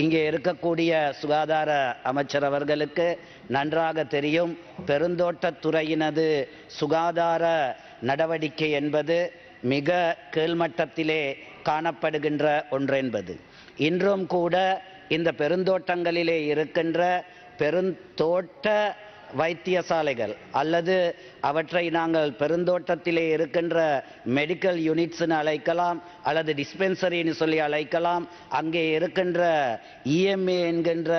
இங்கே இருக்கக்கூடிய சுகாதார அமைச்சர் அவர்களுக்கு நன்றாக தெரியும். பெருந்தோட்டத்துறையினது சுகாதார நடவடிக்கை என்பது மிக கீழ்மட்டத்திலே காணப்படுகின்ற ஒன்றென்பது. இன்றும் கூட இந்த பெருந்தோட்டங்களிலே இருக்கின்ற பெருந்தோட்ட வைத்தியசாலைகள் அல்லது அவற்றை நாங்கள் பெருந்தோட்டத்திலே இருக்கின்ற மெடிக்கல் யூனிட்ஸ்னு அழைக்கலாம் அல்லது டிஸ்பென்சரின்னு சொல்லி அழைக்கலாம். அங்கே இருக்கின்ற இஎம்ஏ என்கின்ற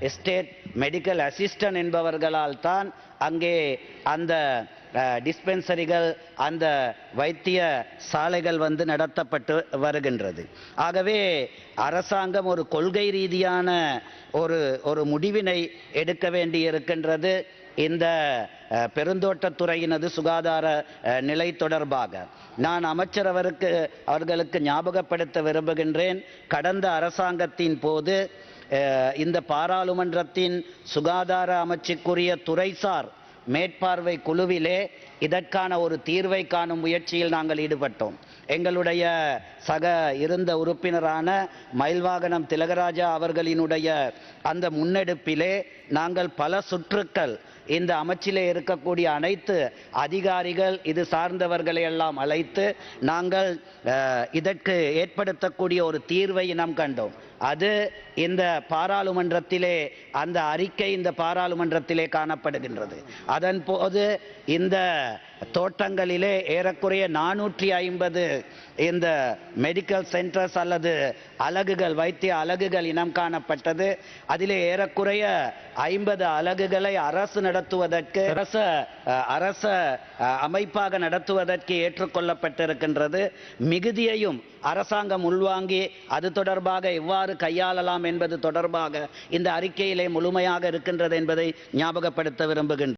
எஸ்டேட் மெடிக்கல் அசிஸ்டன்ட் என்பவர்களால் தான் அங்கே அந்த டிஸ்பென்சரிகள் அந்த வைத்திய சாலைகள் வந்து நடத்தப்பட்டு வருகின்றது. ஆகவே அரசாங்கம் ஒரு கொள்கை ரீதியான ஒரு ஒரு முடிவினை எடுக்க வேண்டி இருக்கின்றது இந்த பெருந்தோட்டத்துறையினது சுகாதார நிலை தொடர்பாக. நான் அமைச்சர் அவருக்கு அவர்களுக்கு ஞாபகப்படுத்த விரும்புகின்றேன். கடந்த அரசாங்கத்தின் போது இந்த பாராளுமன்றத்தின் சுகாதார அமைச்சுக்குரிய துறைசார் மேற்பார்வை குழுவிலே இதற்கான ஒரு தீர்வை காணும் முயற்சியில் நாங்கள் ஈடுபட்டோம். எங்களுடைய சக இருந்த உறுப்பினரான மயில்வாகனம் திலகராஜா அவர்களினுடைய அந்த முன்னெடுப்பிலே நாங்கள் பல சுற்றுக்கள் இந்த அமைச்சிலே இருக்கக்கூடிய அனைத்து அதிகாரிகள் இது சார்ந்தவர்களை எல்லாம் அழைத்து நாங்கள் இதற்கு ஏற்படுத்தக்கூடிய ஒரு தீர்வை நாம் கண்டோம். அது இந்த பாராளுமன்றத்திலே அந்த அறிக்கை இந்த பாராளுமன்றத்திலே காணப்படுகின்றது. அதன் போது இந்த தோட்டங்களிலே ஏறக்குறைய நானூற்றி ஐம்பது இந்த மெடிக்கல் சென்டர்ஸ் அல்லது அலகுகள் வைத்திய அலகுகள் இனம் காணப்பட்டது. அதிலே ஏறக்குறைய ஐம்பது அலகுகளை அரசு நடத்துவதற்கு அரச அரச அமைப்பாக நடத்துவதற்கு ஏற்றுக்கொள்ளப்பட்டிருக்கின்றது. மிகுதியையும் அரசாங்கம் உள்வாங்கி அது தொடர்பாக எவ்வாறு கையாளலாம் என்பது தொடர்பாக இந்த அறிக்கையிலே முழுமையாக இருக்கின்றது என்பதை ஞாபகப்படுத்த விரும்புகின்றேன்.